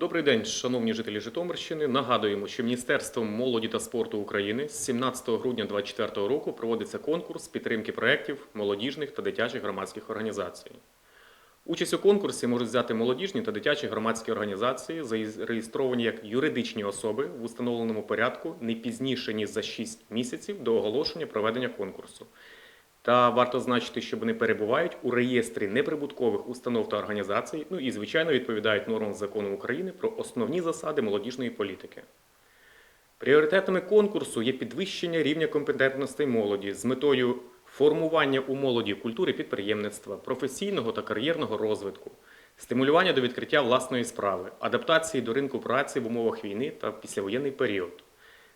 Добрий день, шановні жителі Житомирщини. Нагадуємо, що Міністерством молоді та спорту України з 17 грудня 2024 року проводиться конкурс підтримки проєктів молодіжних та дитячих громадських організацій. Участь у конкурсі можуть взяти молодіжні та дитячі громадські організації, зареєстровані як юридичні особи в установленому порядку не пізніше ніж за 6 місяців до оголошення проведення конкурсу. Та варто значити, що вони перебувають у реєстрі неприбуткових установ та організацій, ну і звичайно відповідають нормам закону України про основні засади молодіжної політики. Пріоритетами конкурсу є підвищення рівня компетентностей молоді з метою формування у молоді культури підприємництва, професійного та кар'єрного розвитку, стимулювання до відкриття власної справи, адаптації до ринку праці в умовах війни та післявоєнний період,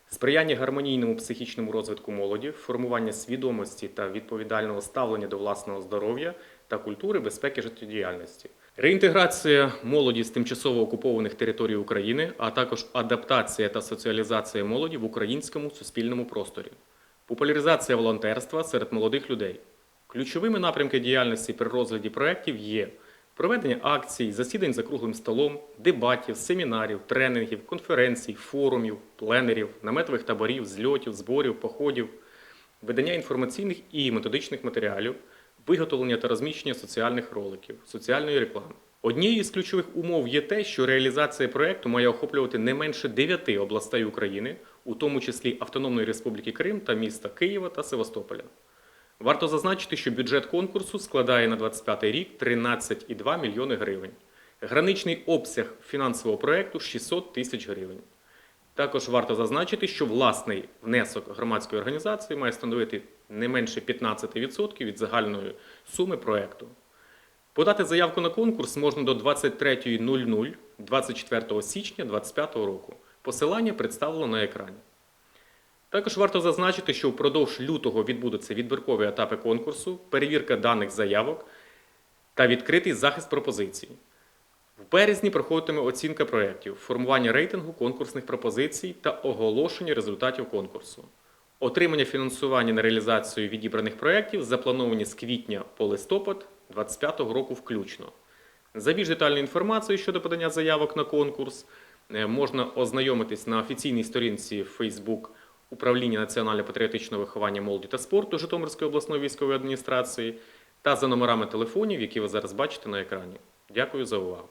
сприяння гармонійному психічному розвитку молоді, формування свідомості та відповідального ставлення до власного здоров'я та культури безпеки життєдіяльності. Реінтеграція молоді з тимчасово окупованих територій України, а також адаптація та соціалізація молоді в українському суспільному просторі, популяризація волонтерства серед молодих людей. Ключовими напрямки діяльності при розгляді проєктів є проведення акцій, засідань за круглим столом, дебатів, семінарів, тренінгів, конференцій, форумів, пленерів, наметових таборів, зльотів, зборів, походів, видання інформаційних і методичних матеріалів, виготовлення та розміщення соціальних роликів, соціальної реклами. Однією з ключових умов є те, що реалізація проєкту має охоплювати не менше дев'яти областей України, у тому числі Автономної Республіки Крим та міста Києва та Севастополя. Варто зазначити, що бюджет конкурсу складає на 25 рік 13,2 мільйони гривень. Граничний обсяг фінансового проєкту 600 тисяч гривень. Також варто зазначити, що власний внесок громадської організації має становити не менше 15% від загальної суми проєкту. Подати заявку на конкурс можна до 23.00 24 січня 2025 року. Посилання представлено на екрані. Також варто зазначити, що впродовж лютого відбудуться відбіркові етапи конкурсу, перевірка даних заявок та відкритий захист пропозицій. В березні проходитиме оцінка проєктів, формування рейтингу конкурсних пропозицій та оголошення результатів конкурсу. Отримання фінансування на реалізацію відібраних проєктів заплановані з квітня по листопад 2025 року включно. За більш детальною інформацією щодо подання заявок на конкурс е, можна ознайомитись на офіційній сторінці Facebook Управління національно-патріотичного виховання молоді та спорту Житомирської обласної військової адміністрації та за номерами телефонів, які ви зараз бачите на екрані. Дякую за увагу.